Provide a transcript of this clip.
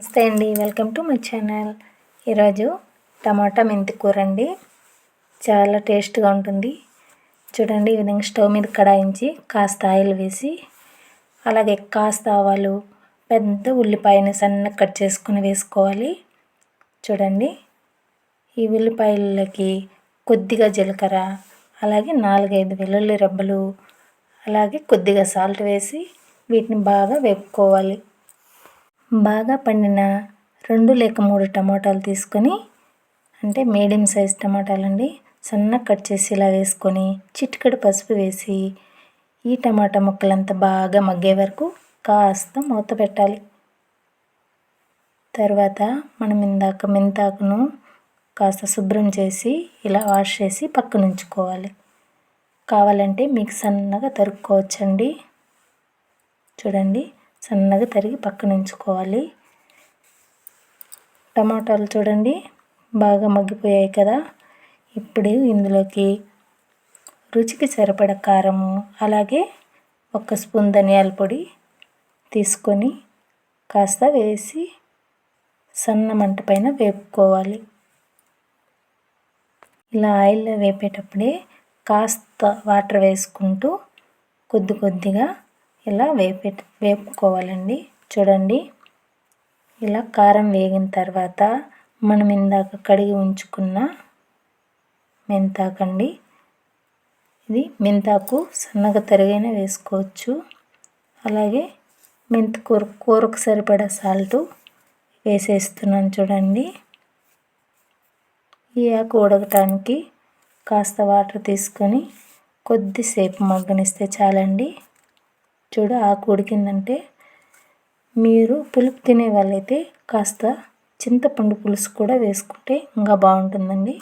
నమస్తే అండి welcome to my channel. ఈరోజు టమాటా మెంతి కూర అండి చాలా టేస్ట్గా ఉంటుంది. చూడండి ఈ విధంగా స్టవ్ మీద కడాయించి కాస్త ఆయిల్ వేసి అలాగే కాస్త ఆవాలు పెద్ద ఉల్లిపాయని సన్నగా కట్ చేసుకుని వేసుకోవాలి. చూడండి ఈ ఉల్లిపాయలకి కొద్దిగా జీలకర్ర అలాగే నాలుగైదు వెల్లుల్లి రబ్బలు అలాగే కొద్దిగా సాల్ట్ వేసి వీటిని బాగా వేపుకోవాలి. బాగా పండిన రెండు లేక మూడు టమాటాలు తీసుకొని అంటే మీడియం సైజ్ టమాటాలు అండి సన్నగా కట్ చేసి ఇలా వేసుకొని చిటికెడు పసుపు వేసి ఈ టమాటా ముక్కలంతా బాగా మగ్గే వరకు కాస్త మూత పెట్టాలి. తర్వాత మనం ఇందాక మెంతాకును కాస్త శుభ్రం చేసి ఇలా వాష్ చేసి పక్కన ఉంచుకోవాలి కావాలంటే మీకు సన్నగా తరుక్కోవచ్చండి. చూడండి. సన్నగా తరిగి పక్కన ఉంచుకోవాలి టమాటాలు చూడండి బాగా మగ్గిపోయాయి కదా. ఇప్పుడు ఇందులోకి రుచికి సరిపడ కారము అలాగే ఒక స్పూన్ ధనియాల పొడి తీసుకొని కాస్త వేసి సన్న మంట పైన వేపుకోవాలి. ఇలా ఆయిల్లో వేపేటప్పుడే కాస్త వాటర్ వేసుకుంటూ కొద్ది కొద్దిగా ఇలా వేపే వేపుకోవాలండి. చూడండి. ఇలా కారం వేగిన తర్వాత మనం ఇందాక కడిగి ఉంచుకున్న మెంతాకండి. ఇది మెంతాకు సన్నగా తరిగైన వేసుకోవచ్చు. అలాగే మెంతి కూర కూరకు సరిపడా సాల్ట్ వేసేస్తున్నాను చూడండి. ఈ ఆకు ఉడకటానికి కాస్త వాటర్ తీసుకొని కొద్దిసేపు మగ్గనిస్తే చాలండి. చూడు ఆకు ఉడికిందంటే మీరు పులుపు తినే వాళ్ళైతే కాస్త చింతపండు పులుసు కూడా వేసుకుంటే ఇంకా బాగుంటుందండి.